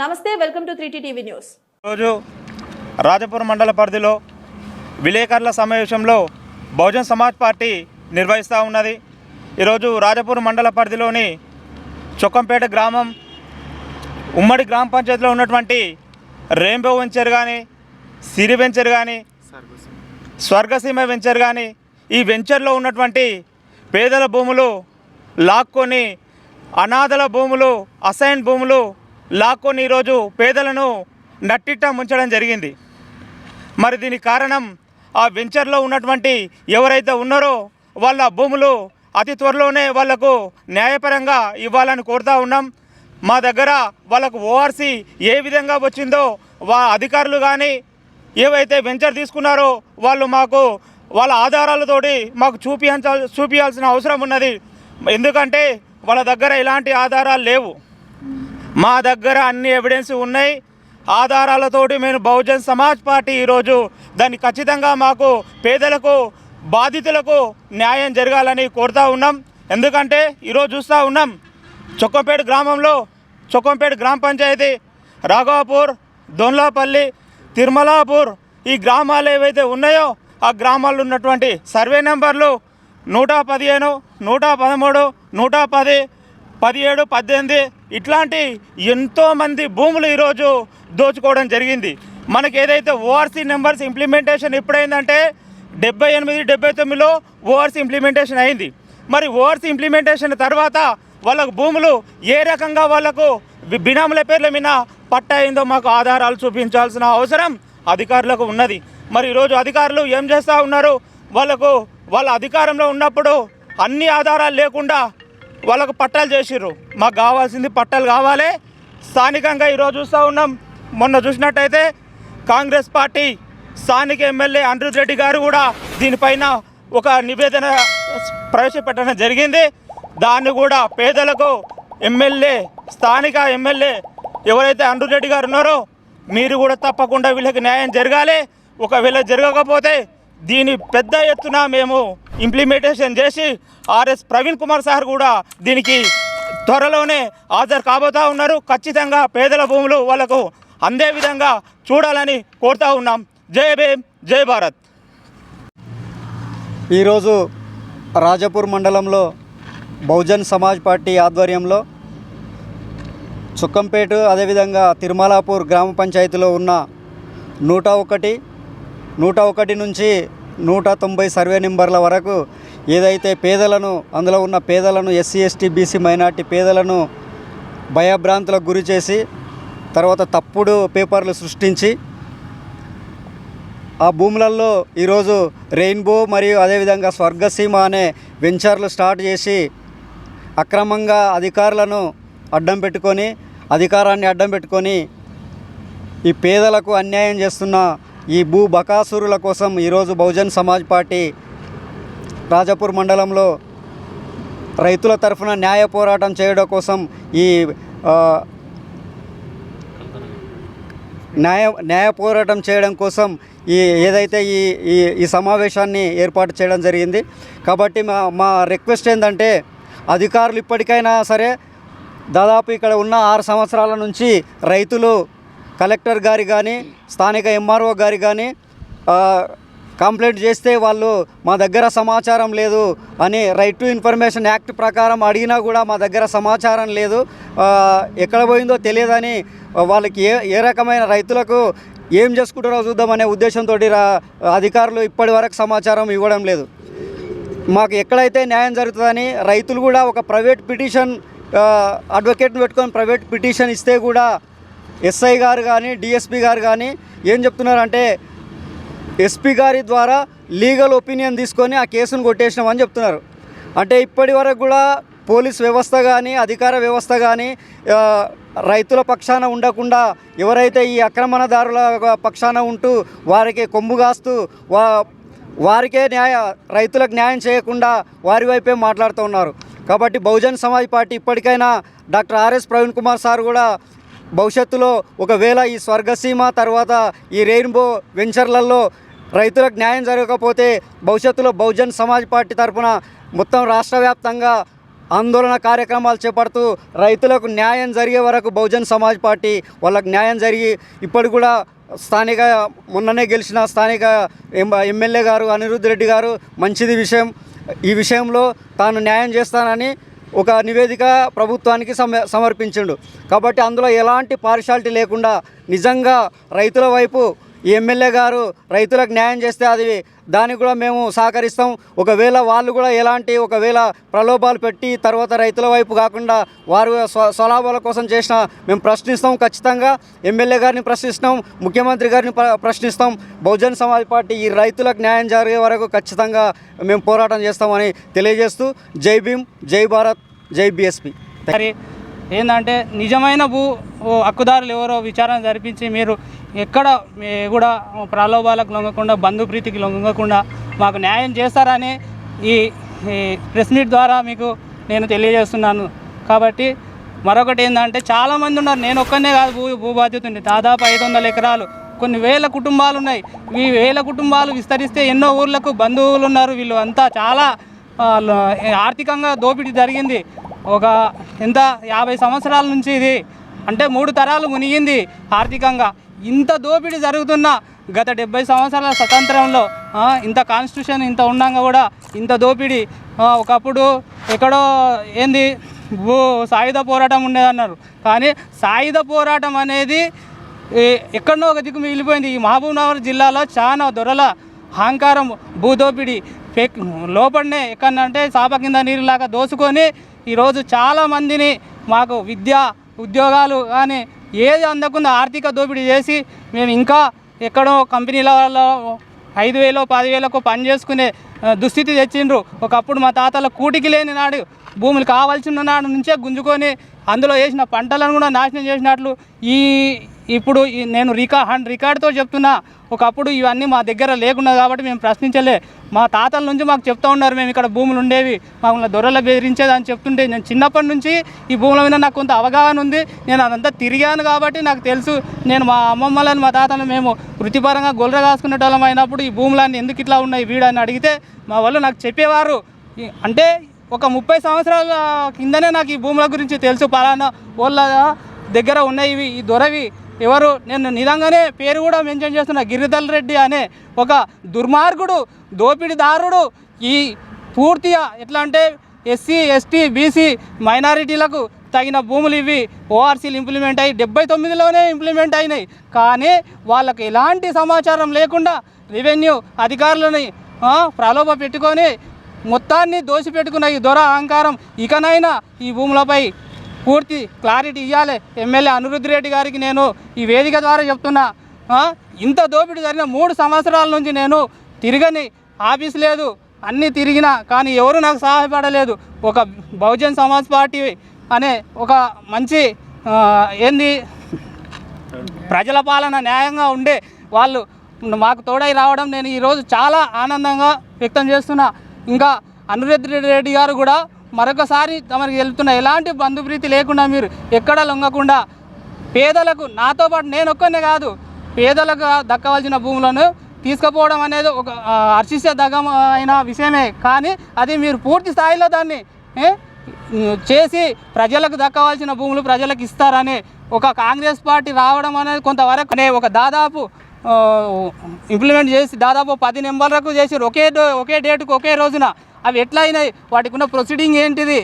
నమస్తే welcome to three TV news. రోజు రాజపూర్ మండల పరిధిలో విలేకరుల సమావేశంలో బహుజన్ సమాజ్ పార్టీ నిర్వహిస్తూ ఉన్నది. ఈరోజు రాజపూర్ మండల పరిధిలోని చొక్కంపేట గ్రామం ఉమ్మడి గ్రామ పంచాయతీలో ఉన్నటువంటి రెయిన్బో వెంచర్ కానీ సిరి వెంచర్ కానీ స్వర్గసీమ వెంచర్ కానీ ఈ వెంచర్లో ఉన్నటువంటి పేదల భూములు లాక్కొని అనాథల భూములు అసైన్ భూములు లాక్కొని ఈరోజు పేదలను నట్టిట్ట ముంచడం జరిగింది. మరి దీనికి కారణం ఆ వెంచర్లో ఉన్నటువంటి ఎవరైతే ఉన్నారో వాళ్ళ భూములు అతి త్వరలోనే వాళ్ళకు న్యాయపరంగా ఇవ్వాలని కోరుతా ఉన్నాం. మా దగ్గర వాళ్ళకు ఓఆర్సీ ఏ విధంగా వచ్చిందో వా అధికారులు కానీ ఏవైతే వెంచర్ తీసుకున్నారో వాళ్ళు మాకు వాళ్ళ ఆధారాలతోటి మాకు చూపించాల్ చూపించాల్సిన అవసరం ఉన్నది. ఎందుకంటే వాళ్ళ దగ్గర ఎలాంటి ఆధారాలు లేవు. మా దగ్గర అన్ని ఎవిడెన్స్ ఉన్నాయి. ఆధారాలతోటి మేము బహుజన్ సమాజ్ పార్టీ ఈరోజు దాన్ని ఖచ్చితంగా మాకు పేదలకు బాధితులకు న్యాయం జరగాలని కోరుతా ఉన్నాం. ఎందుకంటే ఈరోజు చూస్తూ ఉన్నాం. చొక్కంపేట గ్రామంలో చొక్కంపేట గ్రామ పంచాయతీ రాఘవాపూర్ దొన్లాపల్లి తిరుమలాపూర్ ఈ గ్రామాలు ఏవైతే ఉన్నాయో ఆ గ్రామాల్లో ఉన్నటువంటి సర్వే నెంబర్లు నూట పదిహేను నూట పదమూడు నూట పది పదిహేడు పద్దెనిమిది ఇట్లాంటి ఎంతోమంది భూములు ఈరోజు దోచుకోవడం జరిగింది. మనకి ఏదైతే ఓఆర్సీ నెంబర్స్ ఇంప్లిమెంటేషన్ ఎప్పుడైందంటే డెబ్బై ఎనిమిది డెబ్బై తొమ్మిదిలో ఓఆర్సీ ఇంప్లిమెంటేషన్ అయింది. మరి ఓఆర్సీ ఇంప్లిమెంటేషన్ తర్వాత వాళ్ళకు భూములు ఏ రకంగా వాళ్ళకు బినాముల పేర్ల మీద పట్టయిందో మాకు ఆధారాలు చూపించాల్సిన అవసరం అధికారులకు ఉన్నది. మరి ఈరోజు అధికారులు ఏం చేస్తూ ఉన్నారు? వాళ్ళకు వాళ్ళ అధికారంలో ఉన్నప్పుడు అన్ని ఆధారాలు లేకుండా వాళ్ళకు పట్టాలు చేసిర్రు. మాకు కావాల్సింది పట్టాలు కావాలి. స్థానికంగా ఈరోజు చూస్తూ ఉన్నాం. మొన్న చూసినట్టయితే కాంగ్రెస్ పార్టీ స్థానిక ఎమ్మెల్యే అనిరుద్ రెడ్డి గారు కూడా దీనిపైన ఒక నివేదన ప్రవేశపెట్టడం జరిగింది. దాన్ని కూడా పేదలకు ఎమ్మెల్యే స్థానిక ఎమ్మెల్యే ఎవరైతే అనిరుద్ రెడ్డి గారు ఉన్నారో మీరు కూడా తప్పకుండా వీళ్ళకి న్యాయం జరగాలి. ఒకవేళ జరగకపోతే దీని పెద్ద ఎత్తున మేము ఇంప్లిమెంటేషన్ చేసి ఆర్ఎస్ ప్రవీణ్ కుమార్ సార్ కూడా దీనికి త్వరలోనే హాజరు కాబోతా ఉన్నారు. ఖచ్చితంగా పేదల భూములు వాళ్ళకు అందే విధంగా చూడాలని కోరుతా ఉన్నాం. జై భీమ్ జై భారత్. ఈరోజు రాజపూర్ మండలంలో బహుజన్ సమాజ్ పార్టీ ఆధ్వర్యంలో చుక్కంపేట అదేవిధంగా తిరుమలాపూర్ గ్రామ పంచాయతీలో ఉన్న నూట ఒకటి నూట ఒకటి నుంచి నూట తొంభై సర్వే నెంబర్ల వరకు ఏదైతే పేదలను అందులో ఉన్న పేదలను ఎస్సీ ఎస్టీ బీసీ మైనార్టీ పేదలను భయభ్రాంతులకు గురి చేసి తర్వాత తప్పుడు పేపర్లు సృష్టించి ఆ భూములలో ఈరోజు రెయిన్బో మరియు అదేవిధంగా స్వర్గసీమ అనే వెంచర్లు స్టార్ట్ చేసి అక్రమంగా అధికారులను అడ్డం పెట్టుకొని అధికారాన్ని అడ్డం పెట్టుకొని ఈ పేదలకు అన్యాయం చేస్తున్న ఈ భూ బకాసురుల కోసం ఈరోజు బహుజన్ సమాజ్ పార్టీ రాజపూర్ మండలంలో రైతుల తరఫున న్యాయ పోరాటం చేయడం కోసం ఈ న్యాయ న్యాయ పోరాటం చేయడం కోసం ఈ ఏదైతే ఈ ఈ ఈ సమావేశాన్ని ఏర్పాటు చేయడం జరిగింది. కాబట్టి మా మా రిక్వెస్ట్ ఏంటంటే అధికారులు ఇప్పటికైనా సరే దాదాపు ఇక్కడ ఉన్న ఆరు సంవత్సరాల నుంచి రైతులు కలెక్టర్ గారి కానీ స్థానిక ఎంఆర్ఓ గారి కానీ కంప్లైంట్ చేస్తే వాళ్ళు మా దగ్గర సమాచారం లేదు అని రైట్ టు ఇన్ఫర్మేషన్ యాక్ట్ ప్రకారం అడిగినా కూడా మా దగ్గర సమాచారం లేదు. ఎక్కడ పోయిందో తెలియదని వాళ్ళకి ఏ ఏ రకమైన రైతులకు ఏం చేసుకుంటారో చూద్దామనే ఉద్దేశంతో రా అధికారులు ఇప్పటి వరకు సమాచారం ఇవ్వడం లేదు. మాకు ఎక్కడైతే న్యాయం జరుగుతుందని రైతులు కూడా ఒక ప్రైవేట్ పిటిషన్ అడ్వకేట్ని పెట్టుకొని ప్రైవేట్ పిటిషన్ ఇస్తే కూడా ఎస్ఐ గారు కానీ డిఎస్పి గారు కానీ ఏం చెప్తున్నారంటే ఎస్పీ గారి ద్వారా లీగల్ ఒపీనియన్ తీసుకొని ఆ కేసును కొట్టేసినామని చెప్తున్నారు. అంటే ఇప్పటి వరకు కూడా పోలీస్ వ్యవస్థ కానీ అధికార వ్యవస్థ కానీ రైతుల పక్షాన ఉండకుండా ఎవరైతే ఈ ఆక్రమణదారుల పక్షాన ఉంటూ వారికి కొమ్ము కాస్తూ వా వారికే న్యాయ రైతులకు న్యాయం చేయకుండా వారి వైపే మాట్లాడుతూ ఉన్నారు. కాబట్టి బహుజన్ సమాజ్ పార్టీ ఇప్పటికైనా doctor RS Praveen Kumar sir కూడా భవిష్యత్తులో ఒకవేళ ఈ స్వర్గసీమ తర్వాత ఈ రెయిన్బో వెంచర్లలో రైతులకు న్యాయం జరగకపోతే భవిష్యత్తులో బహుజన్ సమాజ్ పార్టీ తరఫున మొత్తం రాష్ట్ర వ్యాప్తంగా ఆందోళన కార్యక్రమాలు చేపడుతూ రైతులకు న్యాయం జరిగే వరకు బహుజన్ సమాజ్ పార్టీ వాళ్ళకు న్యాయం జరిగి ఇప్పుడు కూడా స్థానిక మొన్ననే గెలిచిన స్థానిక ఎం ఎమ్మెల్యే గారు అనిరుద్ధ్ రెడ్డి గారు మంచిది విషయం ఈ విషయంలో తాను న్యాయం చేస్తానని ఒక నివేదిక ప్రభుత్వానికి సమ సమర్పించిండు. కాబట్టి అందులో ఎలాంటి పార్షాలిటీ లేకుండా నిజంగా రైతుల వైపు ఈ ఎమ్మెల్యే గారు రైతులకు న్యాయం చేస్తే అది దానికి కూడా మేము సహకరిస్తాం. ఒకవేళ వాళ్ళు కూడా ఎలాంటి ఒకవేళ ప్రలోభాలు పెట్టి తర్వాత రైతుల వైపు కాకుండా వారు స్వ స్వలాభాల కోసం చేసిన మేము ప్రశ్నిస్తాం ఖచ్చితంగా. ఎమ్మెల్యే గారిని ప్రశ్నిస్తాం ముఖ్యమంత్రి గారిని ప్రశ్నిస్తాం. బహుజన్ సమాజ్ పార్టీ ఈ రైతులకు న్యాయం జరిగే వరకు ఖచ్చితంగా మేము పోరాటం చేస్తామని తెలియజేస్తూ జై భీమ్ జై భారత్ జై బీఎస్పీ. మరి ఏంటంటే నిజమైన భూ ఓ హక్కుదారులు ఎవరో విచారణ జరిపించి మీరు ఎక్కడ కూడా ప్రలోభాలకు లొంగకుండా బంధుప్రీతికి లొంగకుండా మాకు న్యాయం చేస్తారని ఈ ప్రెస్ మీట్ ద్వారా మీకు నేను తెలియజేస్తున్నాను. కాబట్టి మరొకటి ఏంటంటే చాలామంది ఉన్నారు. నేను ఒక్కనే కాదు భూ భూ బాధ్యత ఉంది దాదాపు ఐదు వందల ఎకరాలు కొన్ని వేల కుటుంబాలు ఉన్నాయి. ఈ వేల కుటుంబాలు విస్తరిస్తే ఎన్నో ఊర్లకు బంధువులు ఉన్నారు. వీళ్ళు అంతా చాలా ఆర్థికంగా దోపిడీ జరిగింది. ఒక ఎంత యాభై సంవత్సరాల నుంచి ఇది అంటే మూడు తరాలు మునిగింది ఆర్థికంగా. ఇంత దోపిడీ జరుగుతున్న గత డెబ్బై సంవత్సరాల స్వతంత్రంలో ఇంత కాన్స్టిట్యూషన్ ఇంత ఉండగా కూడా ఇంత దోపిడీ ఒకప్పుడు ఎక్కడో ఏంది భూ సాయుధ పోరాటం ఉండేదన్నారు. కానీ సాయుధ పోరాటం అనేది ఎక్కడో ఎక్కడనో ఒక దిక్కు మిగిలిపోయింది. ఈ మహబూబ్నగర్ జిల్లాలో చాలా దొరల అహంకారం భూదోపిడి ఫేక్ లోపడనే ఎక్కడంటే సాప కింద నీరులాగా దోసుకొని ఈరోజు చాలామందిని మాకు విద్య ఉద్యోగాలు కానీ ఏది అందకుండా ఆర్థిక దోపిడీ చేసి మేము ఇంకా ఎక్కడో కంపెనీలలో ఐదు వేలో పదివేలకు పని చేసుకునే దుస్థితి తెచ్చిండ్రు. ఒకప్పుడు మా తాతల కూటికి లేని నాడు భూములు కావాల్సిన నాడు నుంచే గుంజుకొని అందులో వేసిన పంటలను కూడా నాశనం చేసినట్లు ఈ ఇప్పుడు ఈ నేను రికా హండ్ రికార్డ్తో చెప్తున్నా ఒకప్పుడు ఇవన్నీ మా దగ్గర లేకుండా కాబట్టి మేము ప్రశ్నించలే. మా తాతల నుంచి మాకు చెప్తా ఉన్నారు మేము ఇక్కడ భూములు ఉండేవి మమ్మల్ని దొరల బెదిరించేదని చెప్తుంటే నేను చిన్నప్పటి నుంచి ఈ భూముల మీద నాకు కొంత అవగాహన ఉంది. నేను అదంతా తిరిగాను కాబట్టి నాకు తెలుసు. నేను మా అమ్మమ్మలను మా తాతలను మేము వృత్తిపరంగా గొర్రె కాసుకునేటోళ్ళం అయినప్పుడు ఈ భూములన్నీ ఎందుకు ఇట్లా ఉన్నాయి వీడని అడిగితే మా వాళ్ళు నాకు చెప్పేవారు. అంటే ఒక ముప్పై సంవత్సరాల కిందనే నాకు ఈ భూముల గురించి తెలుసు. పలానా వాళ్ళ దగ్గర ఉన్నాయి ఇవి ఈ దొరవి ఎవరు? నేను నిజంగానే పేరు కూడా మెన్షన్ చేస్తున్న గిరిధల్ రెడ్డి అనే ఒక దుర్మార్గుడు దోపిడీదారుడు ఈ పూర్తిగా ఎట్లా అంటే ఎస్సీ ఎస్టీ బీసీ మైనారిటీలకు తగిన భూములు ఇవి ఓఆర్సీలు ఇంప్లిమెంట్ అయ్యి డెబ్బై తొమ్మిదిలోనే ఇంప్లిమెంట్ అయినాయి. కానీ వాళ్ళకి ఎలాంటి సమాచారం లేకుండా రెవెన్యూ అధికారులని ప్రలోభ పెట్టుకొని మొత్తాన్ని దోసిపెట్టుకున్న ఈ దొర అహంకారం ఇకనైనా ఈ భూములపై పూర్తి క్లారిటీ ఇవ్వాలి ఎమ్మెల్యే అనిరుద్ధ్ రెడ్డి గారికి నేను ఈ వేదిక ద్వారా చెప్తున్నా. ఇంత దోపిడీ జరిగిన మూడు సంవత్సరాల నుంచి నేను తిరగని ఆఫీస్ లేదు. అన్నీ తిరిగినా కానీ ఎవరు నాకు సహాయపడలేదు. ఒక బహుజన్ సమాజ్ పార్టీ అనే ఒక మంచి ఏంది ప్రజల పాలన న్యాయంగా ఉండే వాళ్ళు మాకు తోడై రావడం నేను ఈరోజు చాలా ఆనందంగా వ్యక్తం చేస్తున్నా. ఇంకా అనిరుద్ధ్ రెడ్డి గారు కూడా మరొకసారి తమకు వెళ్తున్న ఎలాంటి బంధుప్రీతి లేకుండా మీరు ఎక్కడ లొంగకుండా పేదలకు నాతో పాటు నేను ఒక్కనే కాదు పేదలకు దక్కవలసిన భూములను తీసుకుపోవడం అనేది ఒక ఆ, హర్షించదగ్గ అయిన విషయమే. కానీ అది మీరు పూర్తి స్థాయిలో దాన్ని చేసి ప్రజలకు దక్కవలసిన భూములు ప్రజలకు ఇస్తారని ఒక కాంగ్రెస్ పార్టీ రావడం అనేది కొంతవరకు అనే ఒక దాదాపు ఇంప్లిమెంట్ చేసి దాదాపు పది నెంబర్లకు చేసి ఒకే ఒకే డేటుకు ఒకే రోజున అవి ఎట్లా అయినాయి? వాటికి ఉన్న ప్రొసీడింగ్ ఏంటిది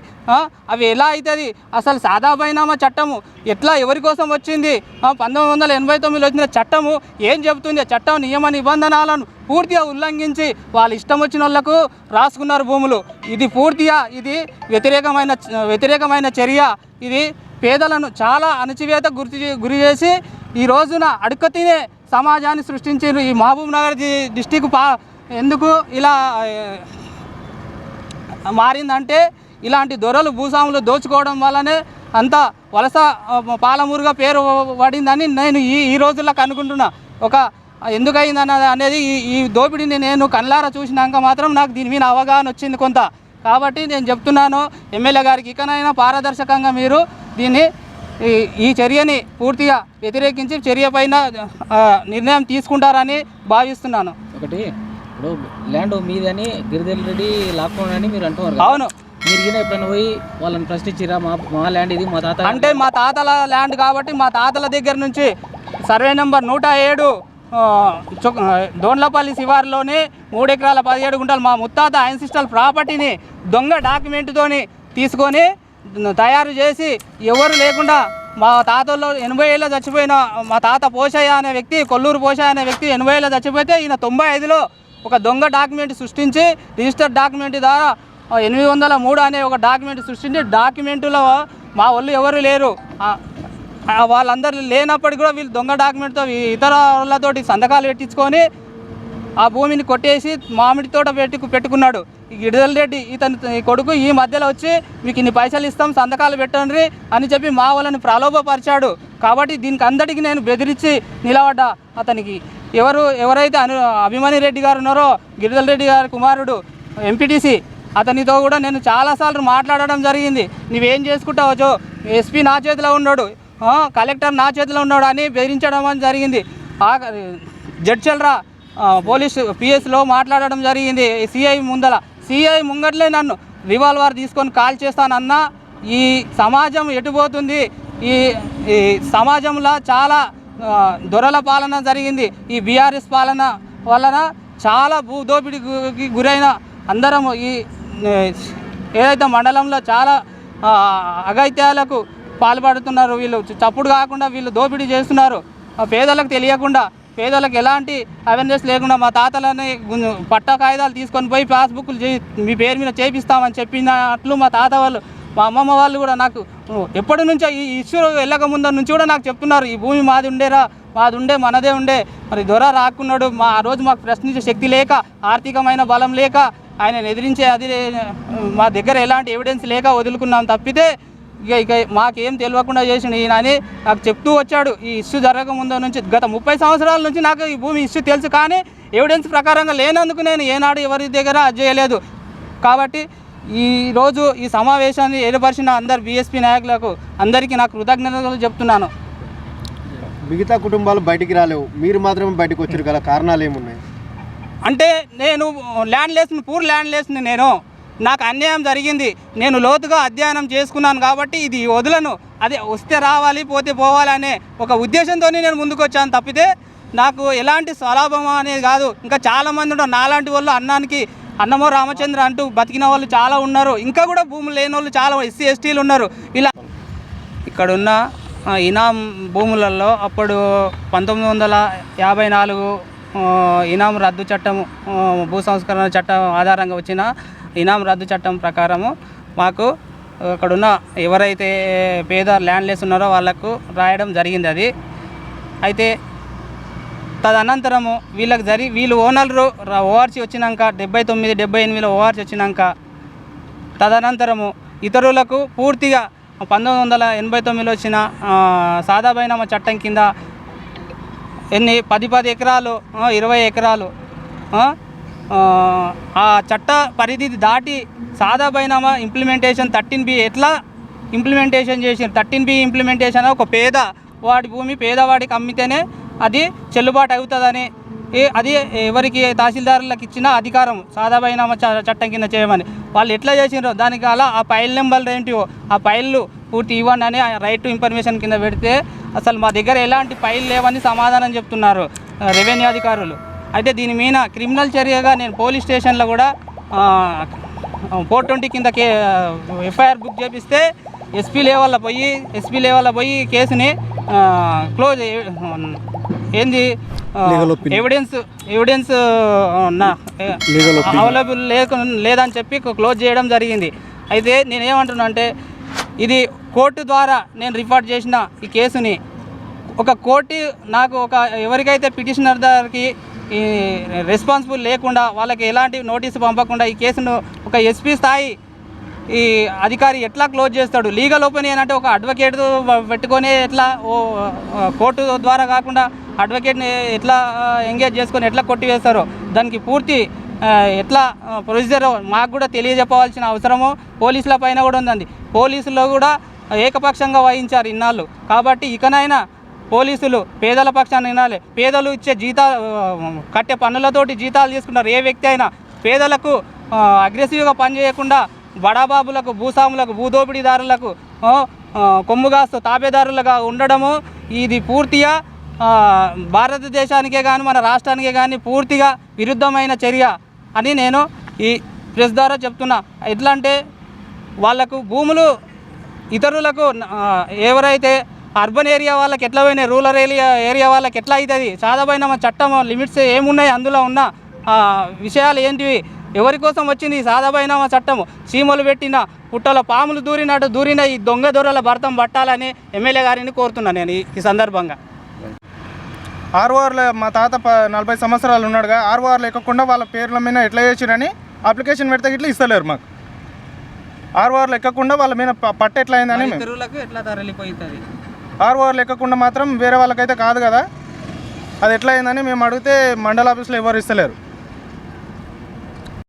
అవి ఎలా అవుతుంది అసలు సాదా బైనామా చట్టము? ఎట్లా ఎవరి కోసం వచ్చింది? పంతొమ్మిది వందల ఎనభై తొమ్మిదిలో వచ్చిన చట్టము ఏం చెబుతుంది? ఆ చట్టం నియమ నిబంధనలను పూర్తిగా ఉల్లంఘించి వాళ్ళు ఇష్టం వచ్చిన వాళ్ళకు రాసుకున్నారు భూములు. ఇది పూర్తిగా ఇది వ్యతిరేకమైన వ్యతిరేకమైన చర్య. ఇది పేదలను చాలా అణచివేత గుర్తు చే- గురి చేసి ఈ రోజున అడుక్కతినే సమాజాన్ని సృష్టించారు ఈ మహబూబ్ నగర్ డిస్టిక్ పా ఎందుకు ఇలా మారిందంటే ఇలాంటి దొరలు భూస్వాములు దోచుకోవడం వల్లనే అంత వలస పాలమూరుగా పేరు పడిందని నేను ఈ ఈ రోజుల్లో కనుకుంటున్నా ఒక ఎందుకయిందన్న అనేది ఈ ఈ దోపిడీని నేను కళ్ళారా చూసినాక మాత్రం నాకు దీని మీద అవగాహన వచ్చింది కొంత. కాబట్టి నేను చెప్తున్నాను ఎమ్మెల్యే గారికి ఇకనైనా పారదర్శకంగా మీరు దీన్ని ఈ చర్యని పూర్తిగా వ్యతిరేకించి చర్య పైన నిర్ణయం తీసుకుంటారని భావిస్తున్నాను. ఒకటి ఇప్పుడు ల్యాండ్ మీదని గిరిజల్ రెడ్డి లాక్కోనని మీరు అంటున్నారు. అవును మీరు గిన ఎప్పుడైనా పోయి వాళ్ళని ప్రశ్నించిరా మా మా ల్యాండ్ ఇది మా తాత అంటే మా తాతల ల్యాండ్ కాబట్టి మా తాతల దగ్గర నుంచి సర్వే నెంబర్ నూట ఏడు దోన్లపల్లి శివారులోని మూడు ఎకరాల పదిహేడు గుంటలు మా ముత్తాత ఐన్సిస్టల్ ప్రాపర్టీని దొంగ డాక్యుమెంట్తోని తీసుకొని తయారు చేసి ఎవరు లేకుండా మా తాతల్లో ఎనభై ఏళ్ళ చచ్చిపోయిన మా తాత పోషయ్య అనే వ్యక్తి కొల్లూరు పోషయ్య అనే వ్యక్తి ఎనభై ఏళ్ళ చచ్చిపోతే ఈయన తొంభై ఐదులో ఒక దొంగ డాక్యుమెంట్ సృష్టించి రిజిస్టర్ డాక్యుమెంట్ ద్వారా ఎనిమిది వందల మూడు అనే ఒక డాక్యుమెంట్ సృష్టించి డాక్యుమెంటులో మా వాళ్ళు ఎవరు లేరు. వాళ్ళందరూ లేనప్పటికీ కూడా వీళ్ళు దొంగ డాక్యుమెంట్తో ఇతర వాళ్ళతోటి సంతకాలు పెట్టించుకొని ఆ భూమిని కొట్టేసి మామిడి తోట పెట్టుకు పెట్టుకున్నాడు. ఈ గిరిజల్ రెడ్డి ఇతని కొడుకు ఈ మధ్యలో వచ్చి మీకు ఇన్ని పైసలు ఇస్తాం సంతకాలు పెట్టండి అని చెప్పి మా వాళ్ళని ప్రలోభపరిచాడు. కాబట్టి దీనికి అందరికీ నేను బెదిరించి నిలబడ్డా. అతనికి ఎవరు ఎవరైతే అను అభిమాని రెడ్డి గారు ఉన్నారో గిరిజల రెడ్డి గారి కుమారుడు ఎంపీటీసీ అతనితో కూడా నేను చాలాసార్లు మాట్లాడడం జరిగింది. నువ్వేం చేసుకుంటావో ఎస్పీ నా చేతిలో ఉన్నాడు కలెక్టర్ నా చేతిలో ఉన్నాడు అని బెదిరించడం అని జరిగింది. ఆ జడ్చల్రా పోలీస్ పిఎస్లో మాట్లాడడం జరిగింది. సిఐ ముందల సిఐ ముంగట్లే నన్ను రివాల్వర్ తీసుకొని కాల్ చేస్తానన్నా ఈ సమాజం ఎటుపోతుంది? ఈ ఈ సమాజంలో చాలా దొరల పాలన జరిగింది. ఈ బీఆర్ఎస్ పాలన వలన చాలా భూ దోపిడీకి గురైన అందరం ఈ ఏదైతే మండలంలో చాలా అగైత్యాలకు పాల్పడుతున్నారు వీళ్ళు. చప్పుడు కాకుండా వీళ్ళు దోపిడీ చేస్తున్నారు. పేదలకు తెలియకుండా పేదలకు ఎలాంటి అవేర్నెస్ లేకుండా మా తాతలని పట్ట పట్టా కాగితాలు తీసుకొని పోయి పాస్బుక్లు మీ పేరు మీద చేపిస్తామని చెప్పినట్లు మా తాత వాళ్ళు మా అమ్మమ్మ వాళ్ళు కూడా నాకు ఎప్పటి నుంచో ఈ ఇష్యూ వెళ్ళక ముందర నుంచి కూడా నాకు చెప్తున్నారు ఈ భూమి మాది ఉండేరా మాది ఉండే మనదే ఉండే. మరి దొర రాకున్నాడు మా ఆ రోజు మాకు ప్రశ్నించే శక్తి లేక ఆర్థికమైన బలం లేక ఆయన ఎదిరించే అది మా దగ్గర ఎలాంటి ఎవిడెన్స్ లేక వదులుకున్నాం తప్పితే ఇక ఇక మాకేం తెలియకుండా చేసిన ఈయన అని నాకు చెప్తూ వచ్చాడు. ఈ ఇష్యూ జరగక ముందు నుంచి గత ముప్పై సంవత్సరాల నుంచి నాకు ఈ భూమి ఇష్యూ తెలుసు కానీ ఎవిడెన్స్ ప్రకారంగా లేనందుకు నేను ఏనాడు ఎవరి దగ్గర అది చేయలేదు కాబట్టి ఈ రోజు ఈ సమావేశాన్ని ఏర్పరిచిన అందరు బీఎస్పీ నాయకులకు అందరికీ నాకు కృతజ్ఞతలు చెప్తున్నాను. మిగతా కుటుంబాలు బయటికి రాలేవు. మీరు మాత్రమే బయటకు వచ్చారు గల కారణాలు ఏమున్నాయి? అంటే నేను ల్యాండ్ లేస్ని పూర్ ల్యాండ్ లేస్ని నేను నాకు అన్యాయం జరిగింది. నేను లోతుగా అధ్యయనం చేసుకున్నాను కాబట్టి ఇది వదలను. అదే వస్తే రావాలి పోతే పోవాలి అనే ఒక ఉద్దేశంతో నేను ముందుకు వచ్చాను తప్పితే నాకు ఎలాంటి స్వలాభం అనేది కాదు. ఇంకా చాలామంది ఉన్నారు. నాలాంటి వాళ్ళు అన్నానికి అన్నమో రామచంద్ర అంటూ బతికిన వాళ్ళు చాలా ఉన్నారు. ఇంకా కూడా భూములు లేని వాళ్ళు చాలా ఎస్సీ ఎస్టీలు ఉన్నారు. ఇలా ఇక్కడున్న ఇనాం భూములలో అప్పుడు పంతొమ్మిది వందల యాభై నాలుగు ఇనాం రద్దు చట్టం భూ సంస్కరణ చట్టం ఆధారంగా వచ్చిన ఇనాం రద్దు చట్టం ప్రకారము మాకు అక్కడున్న ఎవరైతే పేద ల్యాండ్లెస్ ఉన్నారో వాళ్ళకు రాయడం జరిగింది అది. అయితే తదనంతరము వీళ్ళకి జరి వీళ్ళు ఓనర్లు ఓఆర్సీ వచ్చినాక డెబ్బై తొమ్మిది డెబ్బై ఎనిమిదిలో ఓఆర్సీ వచ్చినాక తదనంతరము ఇతరులకు పూర్తిగా పంతొమ్మిది వందల ఎనభై తొమ్మిదిలో వచ్చిన సాదాబైనామ సాదా చట్టం కింద ఎన్ని పది పది ఎకరాలు ఇరవై ఎకరాలు ఆ, చట్ట పరిధి దాటి సాదాబైనామా ఇంప్లిమెంటేషన్ థర్టీన్ బి ఎట్లా ఇంప్లిమెంటేషన్ చేసిన థర్టీన్ బి ఇంప్లిమెంటేషన్ ఒక పేద వాడి భూమి పేదవాడికి అమ్మితేనే అది చెల్లుబాటు అవుతుందని అది ఎవరికి తహసీల్దారులకు ఇచ్చిన అధికారం సాదా చట్టం కింద చేయమని. వాళ్ళు ఎట్లా చేసినారో దానికి అలా ఆ ఫైల్ నెంబర్లు ఏంటివో ఆ ఫైళ్ళు పూర్తి ఇవ్వండి అని రైట్ టు ఇన్ఫర్మేషన్ కింద పెడితే అసలు మా దగ్గర ఎలాంటి ఫైల్ లేవని సమాధానం చెప్తున్నారు రెవెన్యూ అధికారులు. అయితే దీని మీద క్రిమినల్ చర్యగా నేను పోలీస్ స్టేషన్లో కూడా ఫోర్ ట్వంటీ కింద కే ఎఫ్ఐఆర్ బుక్ చేపిస్తే ఎస్పీ లెవెల్లో పోయి ఎస్పీ లెవెల్లో పోయి కేసుని క్లోజ్ ఏంది ఎవిడెన్స్ ఎవిడెన్స్ అవైలబుల్ లేక లేదని చెప్పి క్లోజ్ చేయడం జరిగింది. అయితే నేను ఏమంటున్నా అంటే ఇది కోర్టు ద్వారా నేను రిపోర్ట్ చేసిన ఈ కేసుని ఒక కోర్టు నాకు ఒక ఎవరికైతే పిటిషనర్ దారికి ఈ రెస్పాన్సిబుల్ లేకుండా వాళ్ళకి ఎలాంటి నోటీసు పంపకుండా ఈ కేసును ఒక ఎస్పీ స్థాయి ఈ అధికారి ఎట్లా క్లోజ్ చేస్తాడు? లీగల్ ఒపీనియన్ అంటే ఒక అడ్వకేట్ పెట్టుకొని ఎట్లా ఓ కోర్టు ద్వారా కాకుండా అడ్వకేట్ని ఎట్లా ఎంగేజ్ చేసుకొని ఎట్లా కొట్టివేస్తారో దానికి పూర్తి ఎట్లా ప్రొసీజర్ మాకు కూడా తెలియజెప్పవలసిన అవసరము. పోలీసుల పైన కూడా ఉందండి. పోలీసులు కూడా ఏకపక్షంగా వహించారు ఇన్నాళ్ళు. కాబట్టి ఇకనైనా పోలీసులు పేదల పక్షాన్ని వినాలి పేదలు ఇచ్చే జీతా కట్టే పన్నులతోటి జీతాలు తీసుకున్నారు. ఏ వ్యక్తి అయినా పేదలకు అగ్రెసివ్గా పనిచేయకుండా బడాబాబులకు భూస్వాములకు భూదోపిడీదారులకు కొమ్ముగాస్తు తాబేదారులుగా ఉండడము ఇది పూర్తిగా భారతదేశానికే కానీ మన రాష్ట్రానికే కానీ పూర్తిగా విరుద్ధమైన చర్య అని నేను ఈ ప్రెస్ ద్వారా చెప్తున్నా. ఎట్లా అంటే వాళ్ళకు భూములు ఇతరులకు ఎవరైతే అర్బన్ ఏరియా వాళ్ళకి ఎట్లా పోయినాయి రూరల్ ఏరియా ఏరియా వాళ్ళకి ఎట్లా అవుతుంది సాధమైన మన చట్టం లిమిట్స్ ఏమున్నాయి అందులో ఉన్న విషయాలు ఏంటివి ఎవరి కోసం వచ్చింది ఈ సాధాబైనామా చట్టము? చీమలు పెట్టిన పుట్టలో పాములు దూరినట్టు దూరిన ఈ దొంగ దొరల భర్తం పట్టాలని ఎమ్మెల్యే గారిని కోరుతున్నాను నేను ఈ- సందర్భంగా. ఆర్ఓఆర్లో మా తాత నలభై సంవత్సరాలు ఉన్నాడుగా. ఆర్ఓఆర్లు ఎక్కకుండా వాళ్ళ పేర్ల మీద ఎట్లా చేసిరని అప్లికేషన్ పెడితే ఇట్లా ఇస్తలేరు మాకు. ఆర్ఓఆర్లు ఎక్కకుండా వాళ్ళ మీద పట్ట ఎట్లా అయిందని ఎట్లా తరలిపోతుంది ఆర్ఓఆర్లు ఎక్కకుండా మాత్రం వేరే వాళ్ళకైతే కాదు కదా. అది ఎట్లా అయిందని మేము అడిగితే మండల ఆఫీస్లో ఎవరు ఇస్తలేరు.